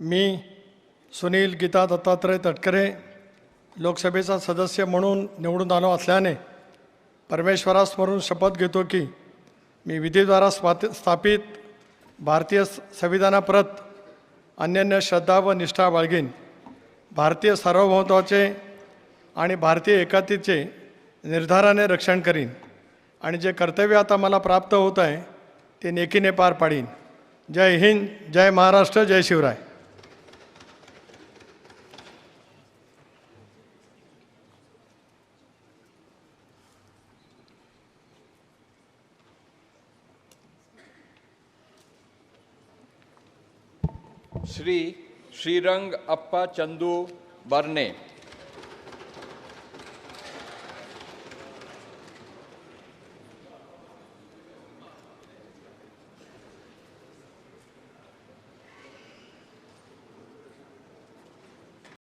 मी सुनील गीता दत्तात्रय तटकरे लोकसभेचा सदस्य म्हणून निवडून आलो असल्याने परमेश्वरासमोरून शपथ घेतो की मी विधीद्वारा स्वात स्थापित भारतीय स- संविधानाप्रत अन्यन्य श्रद्धा व निष्ठा बाळगीन. भारतीय सार्वभौमत्वाचे आणि भारतीय एकातीचे निर्धाराने रक्षण करीन आणि जे कर्तव्य आता मला प्राप्त होत आहे ते नेकीने पार पाडीन. जय हिंद जय महाराष्ट्र जय शिवराय. श्री श्रीरंग अप्पा चंदू बर्ने